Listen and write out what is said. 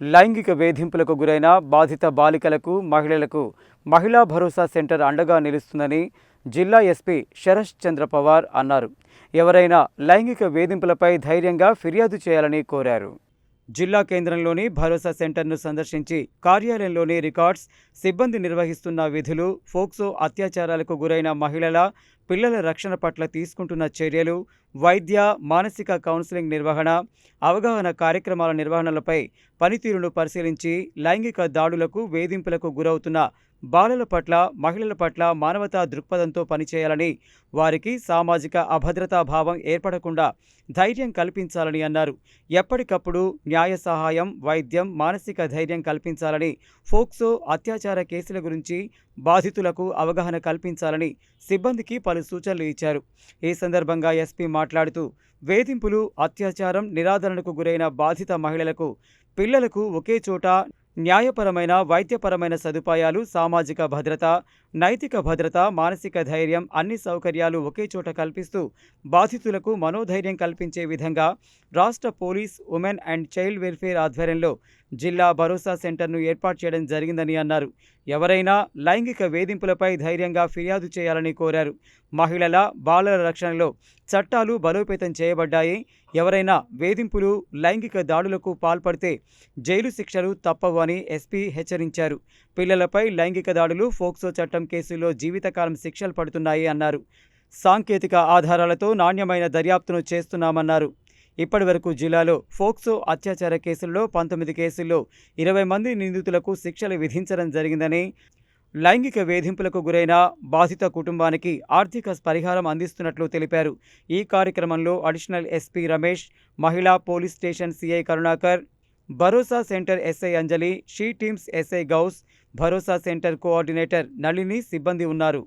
లైంగిక వేధింపులకు గురైన బాధిత బాలికలకు మహిళలకు మహిళా భరోసా సెంటర్ అండగా నిలుస్తుందని జిల్లా ఎస్పీ శరష్ చంద్ర పవార్ అన్నారు. ఎవరైనా లైంగిక వేధింపులపై ధైర్యంగా ఫిర్యాదు చేయాలని కోరారు. జిల్లా కేంద్రంలోని భరోసా సెంటర్ను సందర్శించి కార్యాలయంలోని రికార్డ్స్ సిబ్బంది నిర్వహిస్తున్న విధులు ఫోక్సో అత్యాచారాలకు గురైన మహిళల పిల్లల రక్షణ పట్ల తీసుకుంటున్న చర్యలు వైద్య మానసిక కౌన్సిలింగ్ నిర్వహణ అవగాహన కార్యక్రమాల నిర్వహణలపై పనితీరును పరిశీలించి లైంగిక దాడులకు వేధింపులకు గురవుతున్న బాలల పట్ల మహిళల పట్ల మానవతా దృక్పథంతో పనిచేయాలని వారికి సామాజిక అభద్రతా భావం ఏర్పడకుండా ధైర్యం కల్పించాలని అన్నారు. ఎప్పటికప్పుడు న్యాయ సహాయం వైద్యం మానసిక ధైర్యం కల్పించాలని ఫోక్సో అత్యాచార కేసుల గురించి బాధితులకు అవగాహన కల్పించాలని సిబ్బందికి పలు సూచనలు ఇచ్చారు. ఈ సందర్భంగా ఎస్పీ మాట్లాడుతూ వేధింపులు అత్యాచారం నిరాదరణకు గురైన బాధిత మహిళలకు పిల్లలకు ఒకే చోట న్యాయపరమైన వైద్యపరమైన సదుపాయాలు సామాజిక భద్రత నైతిక భద్రత మానసిక ధైర్యం అన్ని సౌకర్యాలు ఒకే చోట కల్పిస్తూ బాధితులకు మనోధైర్యం కల్పించే విధంగా రాష్ట్ర police women and child welfare ఆధ్వర్యంలో జిల్లా భరోసా సెంటర్ను ఏర్పాటు చేయడం జరిగిందని అన్నారు. ఎవరైనా లైంగిక వేధింపులపై ధైర్యంగా ఫిర్యాదు చేయాలని కోరారు. మహిళల బాలల రక్షణలో చట్టాలు బలోపేతం చేయబడ్డాయి. ఎవరైనా వేధింపులు లైంగిక దాడులకు పాల్పడితే జైలు శిక్షలు తప్పవు అని ఎస్పీ హెచ్చరించారు. పిల్లలపై లైంగిక దాడులు ఫోక్సో చట్టం కేసుల్లో జీవితకాలం శిక్షలు పడుతున్నాయి అన్నారు. సాంకేతిక ఆధారాలతో నాణ్యమైన దర్యాప్తును చేస్తున్నామన్నారు. ఇప్పటివరకు జిల్లాలో ఫోక్సో అత్యాచార కేసుల్లో పంతొమ్మిది కేసుల్లో ఇరవై మంది నిందితులకు శిక్షలు విధించడం జరిగిందని లైంగిక వేధింపులకు గురైన బాధిత కుటుంబానికి ఆర్థిక పరిహారం అందిస్తున్నట్లు తెలిపారు. ఈ కార్యక్రమంలో అడిషనల్ ఎస్పీ రమేష్ మహిళా police station CI Karunakar Bharosa centre SI Anjali she teams SI Ghouse Bharosa centre coordinator Nalini సిబ్బంది ఉన్నారు.